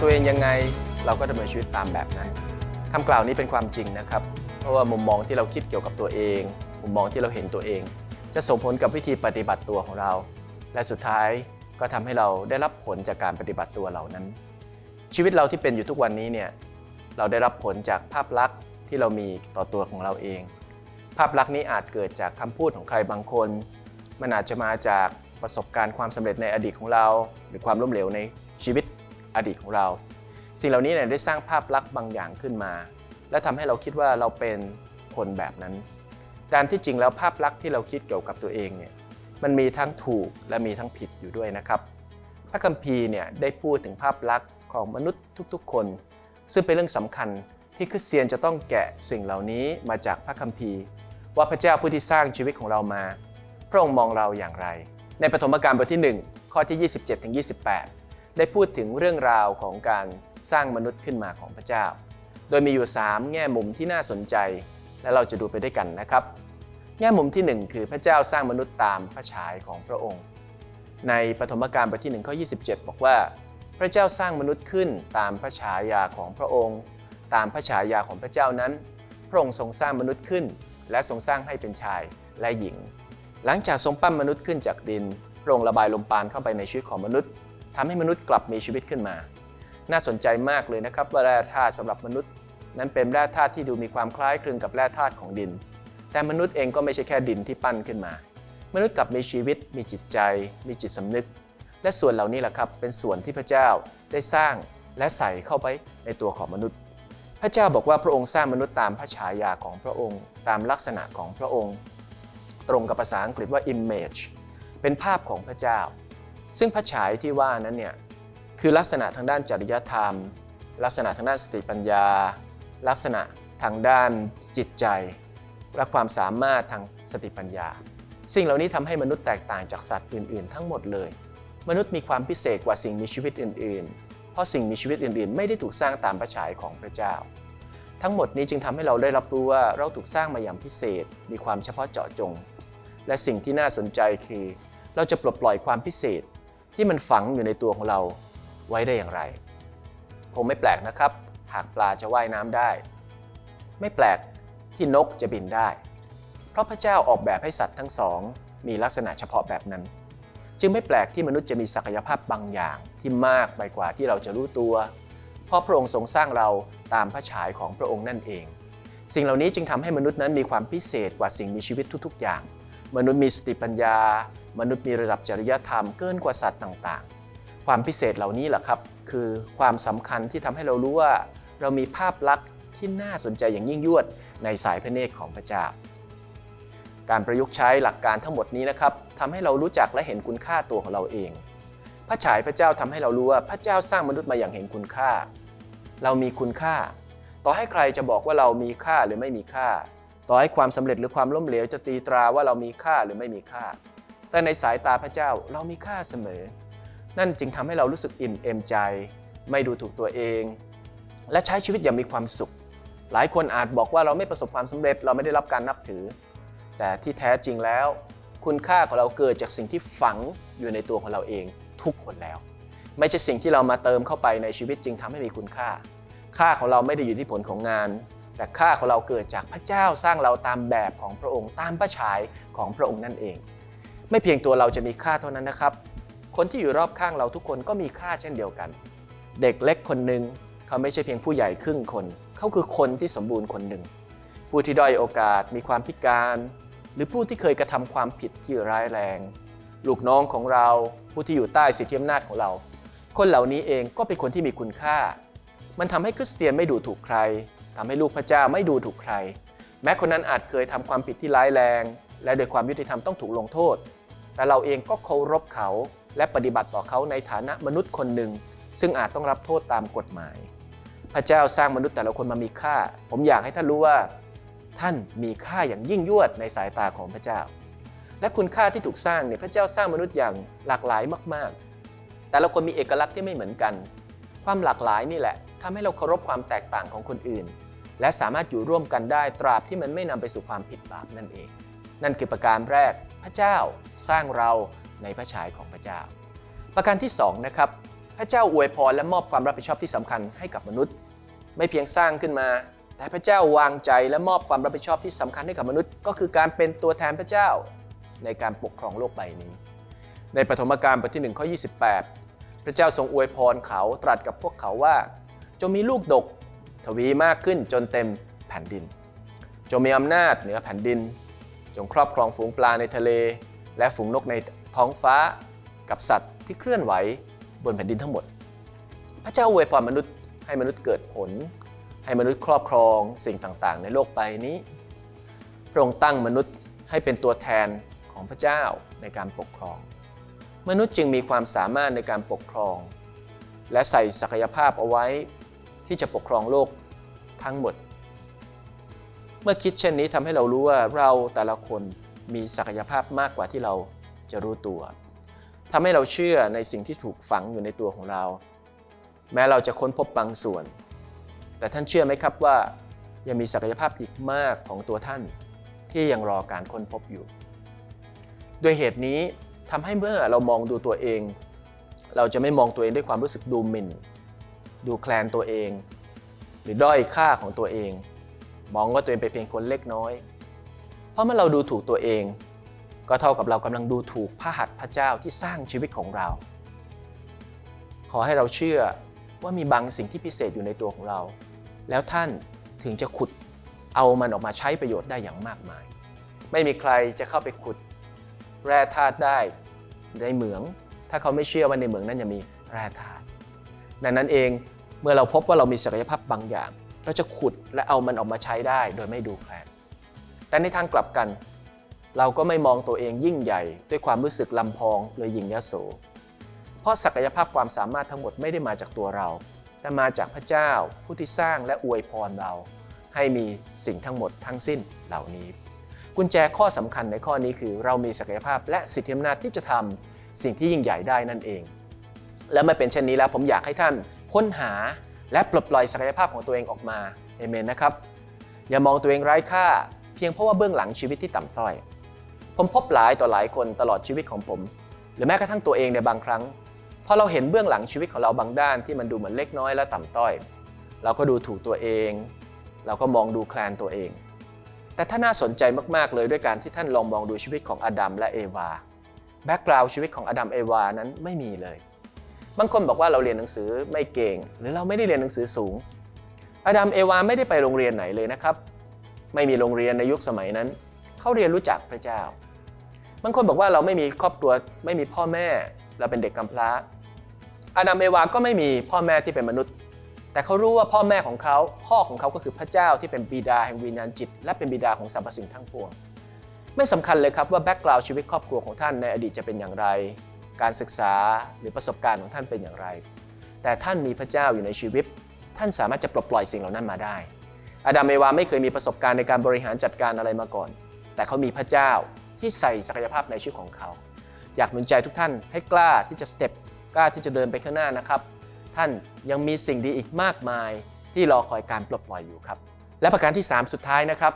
ตัวเองยังไง เราก็ดำเนินชีวิตตามแบบนั้นคำกล่าวนี้เป็นความจริงนะครับ เพราะว่ามุมมองที่เราคิดเกี่ยวกับตัวเอง มุมมองที่เราเห็นตัวเอง จะส่งผลกับวิธีปฏิบัติตัวของเรา และสุดท้ายก็ทำให้เราได้รับผลจากการปฏิบัติตัวเหล่านั้น ชีวิตเราที่เป็นอยู่ทุกวันนี้เนี่ยเราได้รับผลจากภาพลักษณ์ที่เรามีต่อตัวของเราเอง ภาพลักษณ์นี้อาจเกิดจากคำพูดของใครบางคน มันอาจจะมาจากประสบการณ์ความสำเร็จในอดีตของเรา หรือความล้มเหลวในชีวิต อดีตของเรา สิ่งเหล่านี้เนี่ยได้สร้างภาพลักษณ์บางอย่างขึ้นมา และทำให้เราคิดว่าเราเป็นคนแบบนั้น แต่ที่จริงแล้วภาพลักษณ์ที่เราคิดเกี่ยวกับตัวเองเนี่ยมันมีทั้งถูกและมีทั้งผิดอยู่ด้วยนะครับ พระคัมภีร์เนี่ยได้พูดถึงภาพลักษณ์ของมนุษย์ทุกๆ คน ซึ่งเป็นเรื่องสำคัญที่คริสเตียนจะต้องแกะสิ่งเหล่านี้มาจากพระคัมภีร์ ว่าพระเจ้าผู้ที่สร้างชีวิตของเรามา พระองค์มองเราอย่างไร ในปฐมกาลบทที่ 1 ข้อที่ 27ถึง28 ได้พูดถึงเรื่องราวของการสร้างมนุษย์ขึ้นมาของพระเจ้า โดยมีอยู่ 3 แง่มุมที่น่าสนใจ และเราจะดูไปด้วยกันนะครับ แง่มุมที่ 1 คือพระเจ้าสร้างมนุษย์ตามพระฉายของพระองค์ ในปฐมกาลบทที่1ข้อ27 บอกว่า พระเจ้าสร้างมนุษย์ขึ้นตามพระฉายาของพระองค์ ตามพระฉายาของพระเจ้านั้น พระองค์ทรงสร้างมนุษย์ขึ้น และทรงสร้างให้เป็นชายและหญิง หลังจากทรงปั้นมนุษย์ขึ้นจากดินพระองค์ระบายลมปาณเข้าไปในชีวิตของมนุษย์ ทำให้มนุษย์กลับมีชีวิตขึ้นมา น่าสนใจมากเลยนะครับว่าแร่ธาตุสำหรับมนุษย์ นั้นเป็นแร่ธาตุที่ดูมีความคล้ายคลึงกับแร่ธาตุของดิน แต่มนุษย์เองก็ไม่ใช่แค่ดินที่ปั้นขึ้นมา มนุษย์กลับมีชีวิต มีจิตใจ มีจิตสำนึก และส่วนเหล่านี้แหละครับเป็นส่วนที่พระเจ้าได้สร้างและใส่เข้าไปในตัวของมนุษย์ พระเจ้าบอกว่าพระองค์สร้างมนุษย์ตามพระฉายาของพระองค์ ตามลักษณะของพระองค์ ตรงกับภาษาอังกฤษว่า image เป็นภาพของพระเจ้า ซึ่งพระฉายที่ว่านั้นเนี่ยคือลักษณะทางด้านจริยธรรม ลักษณะทางด้านสติปัญญา ลักษณะทางด้านจิตใจ และความสามารถทางสติปัญญา สิ่งเหล่านี้ทำให้มนุษย์แตกต่างจากสัตว์อื่น ๆ ทั้งหมดเลย มนุษย์มีความพิเศษกว่าสิ่งมีชีวิตอื่น ๆ เพราะสิ่งมีชีวิตอื่น ๆ ไม่ได้ถูกสร้างตามพระฉายของพระเจ้า ทั้งหมดนี้จึงทำให้เราได้รับรู้ว่าเราถูกสร้างมาอย่างพิเศษ มีความเฉพาะเจาะจง และสิ่งที่น่าสนใจคือ เราจะปลดปล่อยความพิเศษ ที่มันฝังอยู่ในตัวของเราไว้ได้อย่างไร คงไม่แปลกนะครับ หากปลาจะว่ายน้ำได้ ไม่แปลกที่นกจะบินได้ เพราะพระเจ้าออกแบบให้สัตว์ทั้งสอง มีลักษณะเฉพาะแบบนั้น จึงไม่แปลกที่มนุษย์จะมีศักยภาพบางอย่างที่มากไปกว่าที่เราจะรู้ตัว เพราะพระองค์ทรงสร้างเราตามพระฉายของพระองค์นั่นเอง สิ่งเหล่านี้จึงทำให้มนุษย์นั้นมีความพิเศษกว่าสิ่งมีชีวิตทุก ๆ อย่าง มนุษย์มีสติปัญญา มนุษย์มีระดับจริยธรรมเกินกว่าสัตว์ต่างๆ ความพิเศษเหล่านี้แหละครับ คือความสำคัญที่ทำให้เรารู้ว่า เรามีภาพลักษณ์ที่น่าสนใจอย่างยิ่งยวดในสายพระเนตรของพระเจ้า การประยุกต์ใช้หลักการทั้งหมดนี้นะครับทำให้เรารู้จักและเห็นคุณค่าตัวของเราเอง พระฉายพระเจ้าทำให้เรารู้ว่าพระเจ้าสร้างมนุษย์มาอย่างเห็นคุณค่า เรามีคุณค่า ต่อให้ใครจะบอกว่าเรามีค่าหรือไม่มีค่า ต่อให้ความสำเร็จหรือความล้มเหลวจะตีตราว่าเรามีค่าหรือไม่มีค่า แต่ในสายตาพระเจ้าเรามีค่าเสมอ นั่นจึงทำให้เรารู้สึกอิ่มเอมใจ ไม่ดูถูกตัวเอง และใช้ชีวิตอย่างมีความสุข หลายคนอาจบอกว่าเราไม่ประสบความสำเร็จเราไม่ได้รับการนับถือ แต่ที่แท้จริงแล้ว คุณค่าของเราเกิดจากสิ่งที่ฝังอยู่ในตัวของเราเองทุกคนแล้ว ไม่ใช่สิ่งที่เรามาเติมเข้าไปในชีวิตจึงทำให้มีคุณค่า ค่าของเราไม่ได้อยู่ที่ผลของงาน แต่ค่าของเราเกิดจากพระเจ้าสร้างเราตามแบบของพระองค์ตามพระฉายของพระองค์นั่นเอง ไม่เพียงตัวเราจะมีค่าเท่านั้นนะครับ คนที่อยู่รอบข้างเราทุกคนก็มีค่าเช่นเดียวกัน เด็กเล็กคนหนึ่งเขาไม่ใช่เพียงผู้ใหญ่ครึ่งคนเขาคือคนที่สมบูรณ์คนหนึ่งผู้ที่ด้อยโอกาสมีความพิการ หรือผู้ที่เคยกระทำความผิดที่ร้ายแรง ลูกน้องของเราผู้ที่อยู่ใต้สิทธิอำนาจของเรา คนเหล่านี้เองก็เป็นคนที่มีคุณค่า มันทำให้คริสเตียนไม่ดูถูกใคร ทำให้ลูกพระเจ้าไม่ดูถูกใคร แม้คนนั้นอาจเคยทำความผิดที่ร้ายแรง และโดยความยุติธรรมต้องถูกลงโทษ แต่เราเองก็เคารพเขาและปฏิบัติต่อเขาในฐานะมนุษย์คนหนึ่ง ซึ่งอาจต้องรับโทษตามกฎหมาย พระเจ้าสร้างมนุษย์แต่ละคนมามีค่า ผมอยากให้ท่านรู้ว่า ท่านมีค่าอย่างยิ่งยวดในสายตาของพระเจ้า และคุณค่าที่ถูกสร้างเนี่ยพระเจ้าสร้างมนุษย์อย่างหลากหลายมาก ๆ แต่ละคนมีเอกลักษณ์ที่ไม่เหมือนกัน ความหลากหลายนี่แหละ ทำให้เราเคารพความแตกต่างของคนอื่น และสามารถอยู่ร่วมกันได้ตราบที่มันไม่นำไปสู่ความผิดบาปนั่นเอง นั่นคือประการแรก พระเจ้าสร้างเราในพระฉายของพระเจ้า ประการที่สองนะครับพระเจ้าอวยพรและมอบความรับผิดชอบที่สำคัญให้กับมนุษย์ ไม่เพียงสร้างขึ้นมา แต่พระเจ้าวางใจและมอบความรับผิดชอบที่สำคัญให้กับมนุษย์ ก็คือการเป็นตัวแทนพระเจ้าในการปกครองโลกใบนี้ ในปฐมกาลบทที่1ข้อ28 พระเจ้าทรงอวยพรเขาตรัสกับพวกเขาว่า จงมีลูกดก ทวีมากขึ้นจนเต็มแผ่นดิน จงมีอำนาจเหนือแผ่นดิน จงครอบครองฝูงปลาในทะเล และฝูงนกในท้องฟ้ากับสัตว์ที่เคลื่อนไหวบนแผ่นดินทั้งหมด พระเจ้าอวยพรมนุษย์ให้มนุษย์เกิดผล ให้มนุษย์ครอบครองสิ่งต่างๆ ในโลกใบนี้ พระองค์ตั้งมนุษย์ให้เป็นตัวแทนของพระเจ้าในการปกครอง มนุษย์จึงมีความสามารถในการปกครอง และใส่ศักยภาพเอาไว้ ที่จะปกครองโลกทั้งหมด เมื่อคิดเช่นนี้ทำให้เรารู้ว่าเราแต่ละคนมีศักยภาพมากกว่าที่เราจะรู้ตัวทำให้เราเชื่อในสิ่งที่ถูกฝังอยู่ในตัวของเรา แม้เราจะค้นพบบางส่วน แต่ท่านเชื่อไหมครับว่า ยังมีศักยภาพอีกมากของตัวท่านที่ยังรอการค้นพบอยู่ ด้วยเหตุนี้ทำให้เมื่อเรามองดูตัวเอง เราจะไม่มองตัวเองด้วยความรู้สึกดูหมิ่น ดูแคลนตัวเอง หรือด้อยค่าของตัวเอง มองว่าตัวเองเป็นเพียงคนเล็กน้อย เพราะเมื่อเราดูถูกตัวเอง ก็เท่ากับเรากำลังดูถูกพระหัตถ์พระเจ้าที่สร้างชีวิตของเรา ขอให้เราเชื่อว่ามีบางสิ่งที่พิเศษอยู่ในตัวของเรา แล้วท่านถึงจะขุดเอามันออกมาใช้ประโยชน์ได้อย่างมากมาย ไม่มีใครจะเข้าไปขุดแร่ธาตุได้ในเหมือง ถ้าเขาไม่เชื่อว่าในเหมืองนั้นจะมีแร่ธาตุ ดังนั้นเองเมื่อเราพบว่าเรามีศักยภาพบางอย่าง เราจะขุดและเอามันออกมาใช้ได้โดยไม่ดูแคลนแต่ในทางกลับกัน เราก็ไม่มองตัวเองยิ่งใหญ่ ด้วยความรู้สึกลำพองหรือหยิ่งยโสเพราะศักยภาพความสามารถทั้งหมดไม่ได้มาจากตัวเรา แต่มาจากพระเจ้าผู้ที่สร้างและอวยพรเรา ให้มีสิ่งทั้งหมดทั้งสิ้นเหล่านี้ กุญแจข้อสำคัญในข้อนี้คือ เรามีศักยภาพและสิทธิอำนาจที่จะทำสิ่งที่ยิ่งใหญ่ได้นั่นเอง และเมื่เป็นเช่นนี้แล้วผมอยากให้ท่านค้นหาและปลดปล่อยศักยภาพของตัวเองออกมาเอเมนนะครับ อย่ามองตัวเองไร้ค่า เพียงเพราะว่าเบื้องหลังชีวิตที่ต่ำต้อย ผมพบหลายต่อหลายคนตลอดชีวิตของผม หรือแม้กระทั่งตัวเองในบางครั้งพอเราเห็นเบื้องหลังชีวิตของเราบางด้านที่มันดูเหมือนเล็กน้อยและต่ำต้อย เราก็ดูถูกตัวเอง เราก็มองดูแคลนตัวเอง แต่ถ้าน่าสนใจมากๆเลยด้วยการที่ท่านลองมองดูชีวิตของอดัมและเอวาแบ็กกราวด์ชีวิตของอดัมเอวานั้นไม่มีเลย บางคนบอกว่าเราเรียนหนังสือไม่เก่ง หรือเราไม่ได้เรียนหนังสือสูง อาดัมเอวาไม่ได้ไปโรงเรียนไหนเลยนะครับ ไม่มีโรงเรียนในยุคสมัยนั้น เขาเรียนรู้จักพระเจ้า บางคนบอกว่าเราไม่มีครอบครัวไม่มีพ่อแม่เราเป็นเด็กกำพร้า อาดัมเอวาก็ไม่มีพ่อแม่ที่เป็นมนุษย์ แต่เขารู้ว่าพ่อแม่ของเขาพ่อของเขาก็คือพระเจ้าที่เป็นบิดาแห่งวิญญาณจิต และเป็นบิดาของสรรพสิ่งทั้งปวงไม่สำคัญเลยครับว่าแบ็กกราวด์ชีวิตครอบครัวของท่านในอดีตจะเป็นอย่างไร การศึกษาหรือประสบการณ์ของท่านเป็นอย่างไร แต่ท่านมีพระเจ้าอยู่ในชีวิต ท่านสามารถจะปลดปล่อยสิ่งเหล่านั้นมาได้ อาดัมเอวาไม่เคยมีประสบการณ์ในการบริหารจัดการอะไรมาก่อน แต่เขามีพระเจ้าที่ใส่ศักยภาพในชีวิตของเขา อยากหนุนใจทุกท่านให้กล้าที่จะสเต็ปกล้าที่จะเดินไปข้างหน้านะครับ ท่านยังมีสิ่งดีอีกมากมายที่รอคอยการปลดปล่อยอยู่ครับ และประการที่ 3 สุดท้ายนะครับ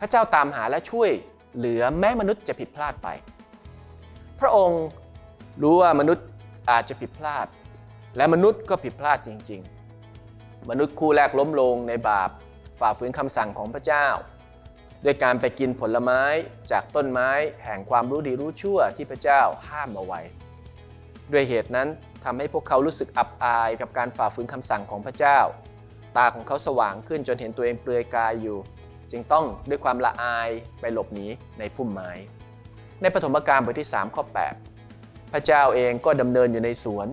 พระเจ้าตามหาและช่วยเหลือแม้มนุษย์จะผิดพลาดไป พระองค์ รู้ว่ามนุษย์อาจจะผิดพลาด และมนุษย์ก็ผิดพลาดจริง ๆ มนุษย์คู่แรกล้มลงในบาปฝ่าฝืนคำสั่งของพระเจ้า ด้วยการไปกินผลไม้จากต้นไม้แห่งความรู้ดีรู้ชั่วที่พระเจ้าห้ามเอาไว้ ด้วยเหตุนั้นทำให้พวกเขารู้สึกอับอายกับการฝ่าฝืนคำสั่งของพระเจ้า ตาของเขาสว่างขึ้นจนเห็นตัวเองเปลือยกายอยู่ จึงต้องด้วยความละอายไปหลบหนีในพุ่มไม้ ในปฐมกาลบทที่ 3 ข้อ 8 พระเจ้าเองก็ดำเนินอยู่ในสวน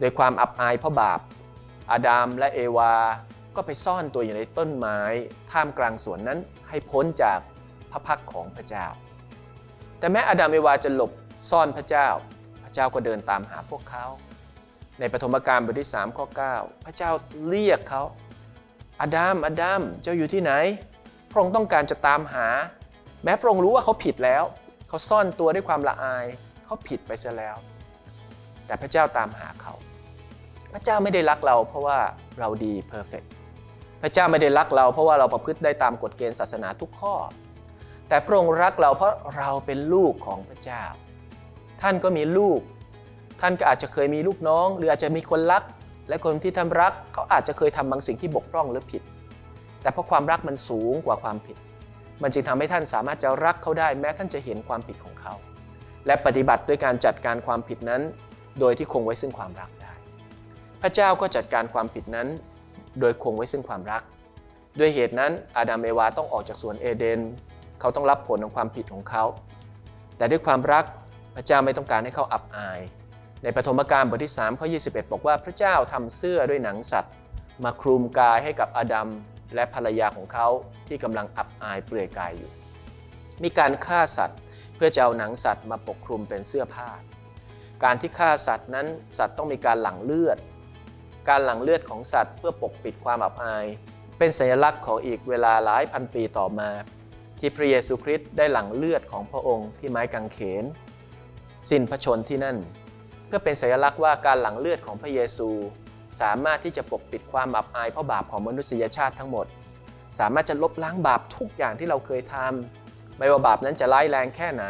โดยความอับอายเพราะบาป อาดามและเอวา ก็ไปซ่อนตัวอยู่ในต้นไม้ท่ามกลางสวนนั้นให้พ้นจากพระพักของพระเจ้า แต่แม้อาดามเอวาจะหลบซ่อนพระเจ้า พระเจ้าก็เดินตามหาพวกเขา ในปฐมกาลบทที่3ข้อ9 พระเจ้าเรียกเขาอาดัมอาดัมเจ้าอยู่ที่ไหน พระองค์ต้องการจะตามหา แม้พระองค์รู้ว่าเขาผิดแล้ว เขาซ่อนตัวด้วยความละอาย เขาผิดไปซะแล้ว แต่พระเจ้าตามหาเขา พระเจ้าไม่ได้รักเราเพราะว่าเราดีเพอร์เฟกพระเจ้าไม่ได้รักเราเพราะว่าเราประพฤติได้ตามกฎเกณฑ์ศาสนาทุกข้อ แต่พระองค์รักเราเพราะเราเป็นลูกของพระเจ้า ท่านก็มีลูก ท่านก็อาจจะเคยมีลูกน้อง หรืออาจจะมีคนรัก และคนที่ท่านรักเขาอาจจะเคยทำบางสิ่งที่บกพร่องหรือผิด แต่เพราะความรักมันสูงกว่าความผิด มันจึงทำให้ท่านสามารถจะรักเขาได้แม้ท่านจะเห็นความผิดของเขา และปฏิบัติด้วยการจัดการความผิดนั้น โดยที่คงไว้ซึ่งความรักได้ พระเจ้าก็จัดการความผิดนั้น โดยคงไว้ซึ่งความรัก ด้วยเหตุนั้นอาดัมเอวาต้องออกจากสวนเอเดน เขาต้องรับผลของความผิดของเขา แต่ด้วยความรักพระเจ้าไม่ต้องการให้เขาอับอาย ในปฐมกาลบทที่3ข้อ21 บอกว่าพระเจ้าทำเสื้อด้วยหนังสัตว์ มาคลุมกายให้กับอาดัมและภรรยาของเขาที่กำลังอับอายเปลือยกายอยู่ มีการฆ่าสัตว์ พื่อจะเอาหนังสัตว์มาปกคลุมเป็นเสื้อผ้า การที่ฆ่าสัตว์นั้นสัตว์ต้องมีการหลั่งเลือด การหลั่งเลือดของสัตว์เพื่อปกปิดความอับอาย เป็นสัญลักษณ์ของอีกเวลาหลายพันปีต่อมา ที่พระเยซูคริสต์ได้หลั่งเลือดของพระองค์ที่ไม้กางเขน สิ้นพระชนที่นั่น เพื่อเป็นสัญลักษณ์ว่าการหลั่งเลือดของพระเยซู สามารถที่จะปกปิดความอับอายเพราะบาปของมนุษยชาติทั้งหมด สามารถจะลบล้างบาปทุกอย่างที่เราเคยทำ ไม่ว่าบาปนั้นจะร้ายแรงแค่ไหน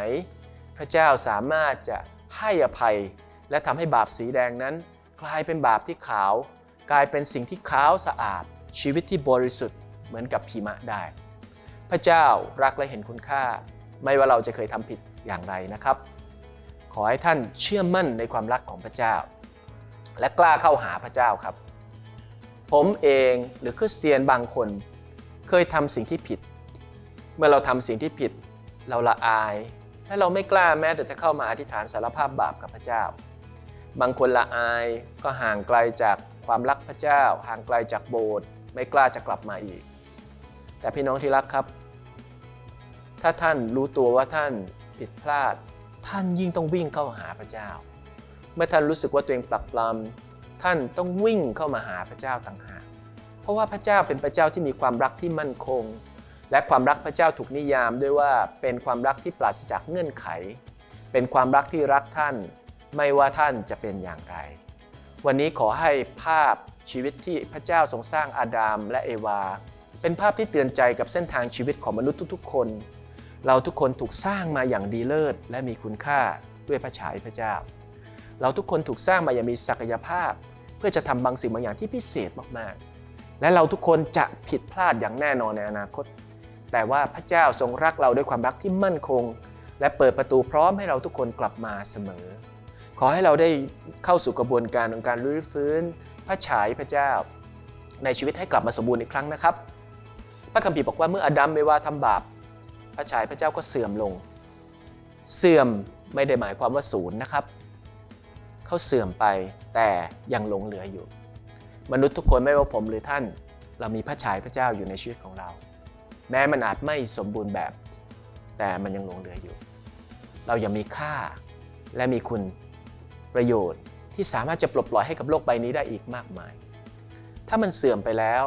พระเจ้าสามารถจะให้อภัย และทำให้บาปสีแดงนั้น กลายเป็นบาปที่ขาว กลายเป็นสิ่งที่ขาวสะอาด ชีวิตที่บริสุทธิ์เหมือนกับพิมะได้ พระเจ้ารักและเห็นคุณค่า ไม่ว่าเราจะเคยทำผิดอย่างไรนะครับ ขอให้ท่านเชื่อมั่นในความรักของพระเจ้า และกล้าเข้าหาพระเจ้าครับ ผมเองหรือคริสเตียนบางคนเคยทำสิ่งที่ผิด เมื่อเราทำสิ่งที่ผิด เราละอาย และเราไม่กล้าแม้แต่จะเข้ามาอธิษฐานสารภาพบาปกับพระเจ้า บางคนละอายก็ห่างไกลจากความรักพระเจ้า ห่างไกลจากโบสถ์ไม่กล้าจะกลับมาอีก แต่พี่น้องที่รักครับ ถ้าท่านรู้ตัวว่าท่านผิดพลาด ท่านยิ่งต้องวิ่งเข้าหาพระเจ้า เมื่อท่านรู้สึกว่าตัวเองปลักปลำท่านต้องวิ่งเข้ามาหาพระเจ้าต่างหากเพราะว่าพระเจ้าเป็นพระเจ้าที่มีความรักที่มั่นคง และความรักพระเจ้าถูกนิยามด้วยว่าเป็นความรักที่ปราศจากเงื่อนไข เป็นความรักที่รักท่าน ไม่ว่าท่านจะเป็นอย่างไร วันนี้ขอให้ภาพชีวิตที่พระเจ้าทรงสร้างอาดัมและเอวา เป็นภาพที่เตือนใจกับเส้นทางชีวิตของมนุษย์ทุกๆ คน เราทุกคนถูกสร้างมาอย่างดีเลิศและมีคุณค่าด้วยพระฉายพระเจ้า เราทุกคนถูกสร้างมาอย่างมีศักยภาพ เพื่อจะทำบางสิ่งบางอย่างที่พิเศษมากๆ และเราทุกคนจะผิดพลาดอย่างแน่นอนในอนาคต แต่ว่าพระเจ้าทรงรักเราด้วยความรักที่มั่นคง และเปิดประตูพร้อมให้เราทุกคนกลับมาเสมอ ขอให้เราได้เข้าสู่กระบวนการของการรื้อฟื้น พระฉายพระเจ้า ในชีวิตให้กลับมาสมบูรณ์อีกครั้งนะครับ พระคัมภีร์บอกว่าเมื่ออาดัมไม่ว่าทำบาป พระฉายพระเจ้าก็เสื่อมลง เสื่อมไม่ได้หมายความว่าศูนย์นะครับเขาเสื่อมไปแต่ยังหลงเหลืออยู่ มนุษย์ทุกคนไม่ว่าผมหรือท่าน เรามีพระฉายพระเจ้าอยู่ในชีวิตของเรา แม้มันอาจไม่สมบูรณ์แบบ แต่มันยังหลงเหลืออยู่ เรายังมีค่าและมีคุณประโยชน์ที่สามารถจะปลดปล่อยให้กับโลกใบนี้ได้อีกมากมาย ถ้ามันเสื่อมไปแล้ว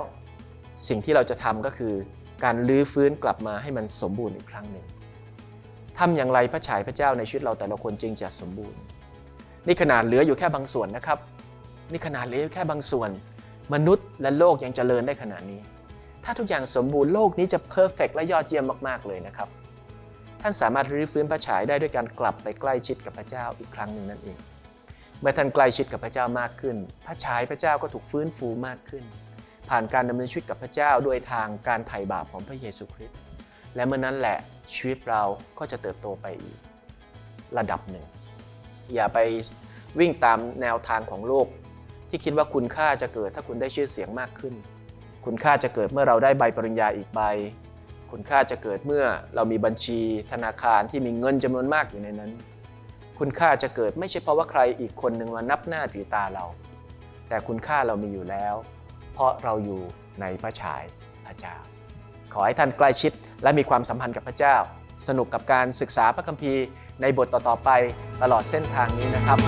สิ่งที่เราจะทำก็คือ การลื้อฟื้นกลับมาให้มันสมบูรณ์อีกครั้งหนึ่งทำอย่างไรพระฉายพระเจ้าในชีวิตเราแต่ละคนจึงจะสมบูรณ์ นี่ขนาดเหลืออยู่แค่บางส่วนนะครับ นี่ขนาดเหลืออยู่แค่บางส่วน มนุษย์และโลกยังเจริญได้ขนาดนี้ ถ้าทุกอย่างสมบูรณ์โลกนี้จะเพอร์เฟกและยอดเยี่ยมมากๆเลยนะครับ ท่านสามารถรื้อฟื้นพระฉายได้ด้วยการกลับไปใกล้ชิดกับพระเจ้าอีกครั้งหนึ่งนั่นเอง เมื่อท่านใกล้ชิดกับพระเจ้ามากขึ้น พระฉายพระเจ้าก็ถูกฟื้นฟูมากขึ้น ผ่านการดำเนินชีวิตกับพระเจ้าด้วยทางการไถ่บาปของพระเยซูคริสต์และเมื่อนั้นแหละชีวิตเราก็จะเติบโตไปอีกระดับหนึ่ง อย่าไปวิ่งตามแนวทางของโลก ที่คิดว่าคุณค่าจะเกิดถ้าคุณได้ชื่อเสียงมากขึ้น คุณค่าจะเกิดเมื่อเราได้ใบปริญญาอีกใบ คุณค่าจะเกิดเมื่อเรามีบัญชีธนาคารที่มีเงินจำนวนมากอยู่ในนั้น คุณค่าจะเกิดไม่ใช่เพราะว่าใครอีกคนหนึ่งมานับหน้าถือตาเรา แต่คุณค่าเรามีอยู่แล้ว เพราะเราอยู่ในพระฉายพระเจ้า ขอให้ท่านใกล้ชิดและมีความสัมพันธ์กับพระเจ้า สนุกกับการศึกษาพระคัมภีร์ในบทต่อๆไปตลอดเส้นทางนี้นะครับ